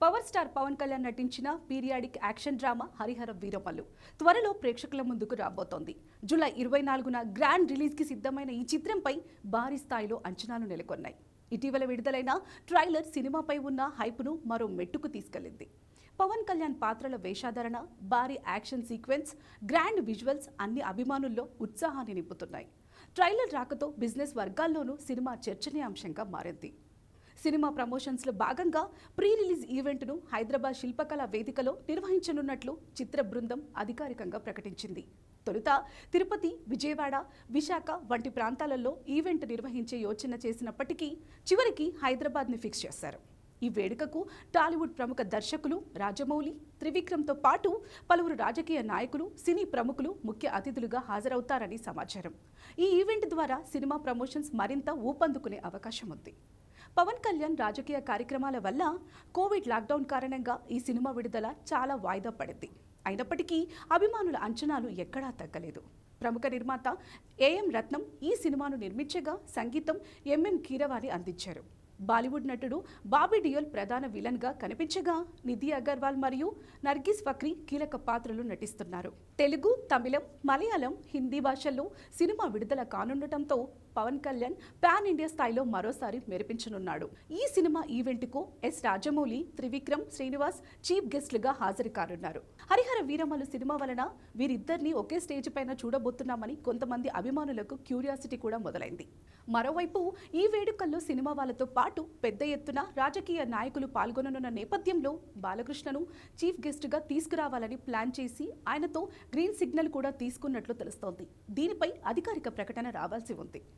Power star Pawan Kalyan నటించిన periodic action drama Harihara Veeramallu. త్వరలో ప్రేక్షకుల ముందుకు రాబోతోంది. జూలై ఇరవై నాలుగున గ్రాండ్ రిలీజ్కి సిద్ధమైన ఈ చిత్రంపై భారీ స్థాయిలో అంచనాలు నెలకొన్నాయి. ఇటీవల విడుదలైన ట్రైలర్ సినిమాపై ఉన్న హైప్ను మరో మెట్టుకు తీసుకెళ్ళింది. పవన్ కళ్యాణ్ పాత్రల వేషాధరణ భారీ యాక్షన్ సీక్వెన్స్ గ్రాండ్ విజువల్స్ అన్ని అభిమానుల్లో ఉత్సాహాన్ని నింపుతున్నాయి. ట్రైలర్ రాకతో బిజినెస్ వర్గాల్లోనూ సినిమా చర్చనీయాంశంగా మారింది. సినిమా ప్రమోషన్స్లో భాగంగా ప్రీ రిలీజ్ ఈవెంట్ను హైదరాబాద్ శిల్పకళ వేదికలో నిర్వహించనున్నట్లు చిత్ర బృందం అధికారికంగా ప్రకటించింది. తొలుత తిరుపతి విజయవాడ విశాఖ వంటి ప్రాంతాలలో ఈవెంట్ నిర్వహించే యోచన చేసినప్పటికీ చివరికి హైదరాబాద్ని ఫిక్స్ చేశారు. ఈ వేడుకకు టాలీవుడ్ ప్రముఖ దర్శకులు రాజమౌళి త్రివిక్రమ్తో పాటు పలువురు రాజకీయ నాయకులు సినీ ప్రముఖులు ముఖ్య అతిథులుగా హాజరవుతారని సమాచారం. ఈ ఈవెంట్ ద్వారా సినిమా ప్రమోషన్స్ మరింత ఊపందుకునే అవకాశం ఉంది పవన్ కళ్యాణ్ రాజకీయ కార్యక్రమాల వల్ల కోవిడ్ లాక్డౌన్ కారణంగా ఈ సినిమా విడుదల చాలా వాయిదా పడింది. అయినప్పటికీ అభిమానుల అంచనాలు ఎక్కడా తగ్గలేదు. ప్రముఖ నిర్మాత ఏఎం రత్నం ఈ సినిమాను నిర్మించగా సంగీతం ఎంఎం కీరవాణి అందించారు. బాలీవుడ్ నటుడు బాబీ డియోల్ ప్రధాన విలన్గా కనిపించగా నిధి అగర్వాల్ మరియు నర్గిస్ ఫక్రీ కీలక పాత్రలు నటిస్తున్నారు. తెలుగు తమిళం మలయాళం హిందీ భాషల్లో సినిమా విడుదల కానుండటంతో పవన్ కళ్యాణ్ పాన్ ఇండియా స్థాయిలో మరోసారి మెరిపించనున్నాడు. ఈ సినిమా ఈవెంట్కు ఎస్ రాజమౌళి త్రివిక్రమ్ శ్రీనివాస్ చీఫ్ గెస్ట్లుగా హాజరు కానున్నారు హరిహర వీరమలు సినిమా వలన వీరిద్దరిని ఒకే స్టేజ్ పైన చూడబోతున్నామని కొంతమంది అభిమానులకు క్యూరియాసిటీ కూడా మొదలైంది. మరోవైపు ఈ వేడుకల్లో సినిమా వాళ్ళతో పాటు పెద్ద ఎత్తున రాజకీయ నాయకులు పాల్గొననున్న నేపథ్యంలో బాలకృష్ణను చీఫ్ గెస్ట్గా తీసుకురావాలని ప్లాన్ చేసి ఆయనతో గ్రీన్ సిగ్నల్ కూడా తీసుకున్నట్లు తెలుస్తోంది. దీనిపై అధికారిక ప్రకటన రావాల్సి ఉంది.